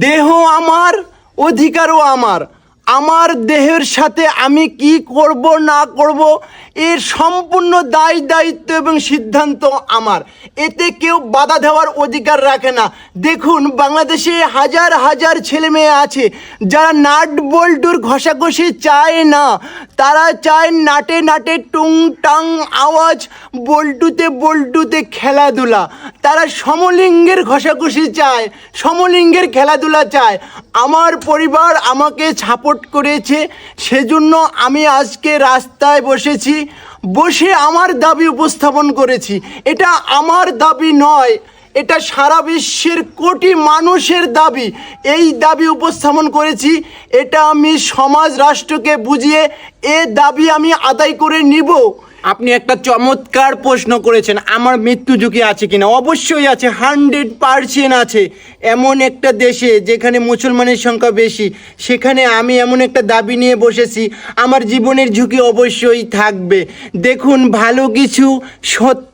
দেহ আমার অধিকারও আমার। আমার দেহের সাথে আমি কি করব, না করব, এর সম্পূর্ণ দায় দায়িত্ব এবং সিদ্ধান্ত আমার। এতে কেউ বাধা দেওয়ার অধিকার রাখে না। দেখুন, বাংলাদেশে হাজার হাজার ছেলে মেয়ে আছে, যারা নাট বল্টুর ঘষাঘষি চায় না। তারা চায় নাটে নাটে টুং টাং আওয়াজ, বল্টুতে বল্টুতে খেলাধুলা। তারা সমলিঙ্গের ঘষাঘষি চায়, সমলিঙ্গের খেলাধুলা চায়। আমার পরিবার আমাকে সাপোর্ট করেছে, সেজন্য আমি আজকে রাস্তায় বসেছি, বসে আমার দাবি উপস্থাপন করেছি। এটা আমার দাবি নয়, এটা সারা বিশ্বের কোটি মানুষের দাবি। এই দাবি উপস্থাপন করেছি, এটা আমি সমাজ রাষ্ট্রকে বুঝিয়ে এ দাবি আমি আদায় করে নিব। আপনি একটা চমৎকার প্রশ্ন করেছেন, আমার মৃত্যু ঝুঁকি আছে কিনা? অবশ্যই আছে, হান্ড্রেড পার্সেন্ট আছে। এমন একটা দেশে যেখানে মুসলমানের সংখ্যা বেশি, সেখানে আমি এমন একটা দাবি নিয়ে বসেছি, আমার জীবনের ঝুঁকি অবশ্যই থাকবে। দেখুন, ভালো কিছু সত্য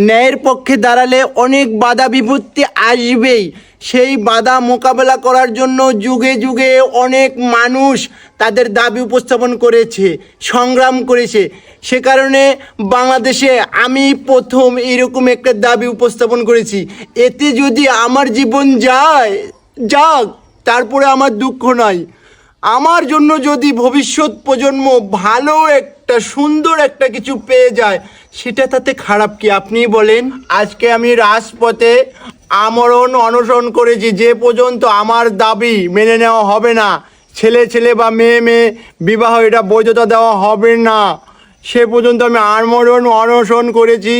ন্যায়ের পক্ষে দাঁড়ালে অনেক বাধা বিপত্তি আসবেই। সেই বাধা মোকাবেলা করার জন্য যুগে যুগে অনেক মানুষ তাদের দাবি উপস্থাপন করেছে, সংগ্রাম করেছে। সে কারণে বাংলাদেশে আমি প্রথম এরকম একটা দাবি উপস্থাপন করেছি। এতে যদি আমার জীবন যায়, যাক, তারপরে আমার দুঃখ নাই আমার জন্য যদি ভবিষ্যৎ প্রজন্ম ভালো একটা, সুন্দর একটা কিছু পেয়ে যায়, সেটা তাতে খারাপ কি? আপনি বলেন। আজকে আমি রাজপথে আমরণ অনশন করেছি। যে পর্যন্ত আমার দাবি মেনে নেওয়া হবে না, ছেলে ছেলে বা মেয়ে মেয়ে বিবাহ, এটা বৈধতা দেওয়া হবে না। সে পর্যন্ত আমি আমরণ অনশন করেছি।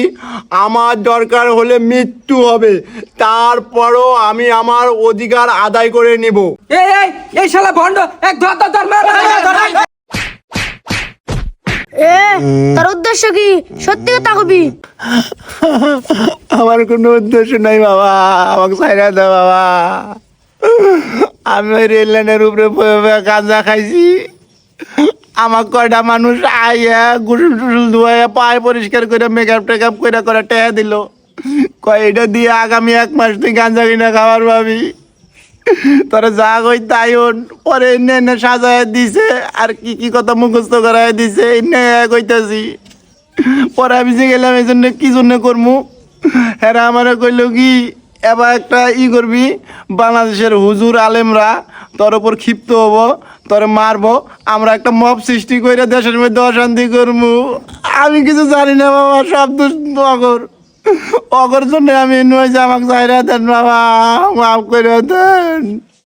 আমার দরকার হলে মৃত্যু হবে। তারপরও আমি আমার অধিকার আদায় করে নেব। এই এই এই শালা ভন্ড এক ধর ধর ধর মার, মার, মার, মার, মার। এ তার উদ্দেশ্য কি? সত্যি কথা কবি? আমার কোনো উদ্দেশ্য নাই বাবা। আমাকে সাইরা দাও বাবা। আমি ওই রেল লাইনের উপরে বয়ে বয়ে গাঁজা খাইছি। আমার কয়টা মানুষ আইয়া গুসুল টুসুল ধুয়াইয়া পায়ে পরিষ্কার করে মেকআপ টেকআপ করে করে টেহা দিল। কয়, এটা দিয়ে আগামী এক মাস তুই গাঁজা কিনা খাবার পাবি তোরা যা কই তাই পরে এনে এনে সাজায় দিছে, আর কি কি কথা মুখস্থ করায় দিছে, এনে কইতাছি। পরে আমি যে গেলাম এই জন্য কি জন্য করব হেরা আমারে কইল, কি এবার একটা ই করবি, বাংলাদেশের হুজুর আলেমরা তোর ওপর ক্ষিপ্ত হব, তোর মারবো। আমরা একটা মব সৃষ্টি করে দেশের মধ্যে অশান্তি করব আমি কিছু জানি না বাবা, সব দোষ অগর। অগর জন্য আমি নয় যে আমাকে চাইরা দেন বাবা, মাফ করে দেন।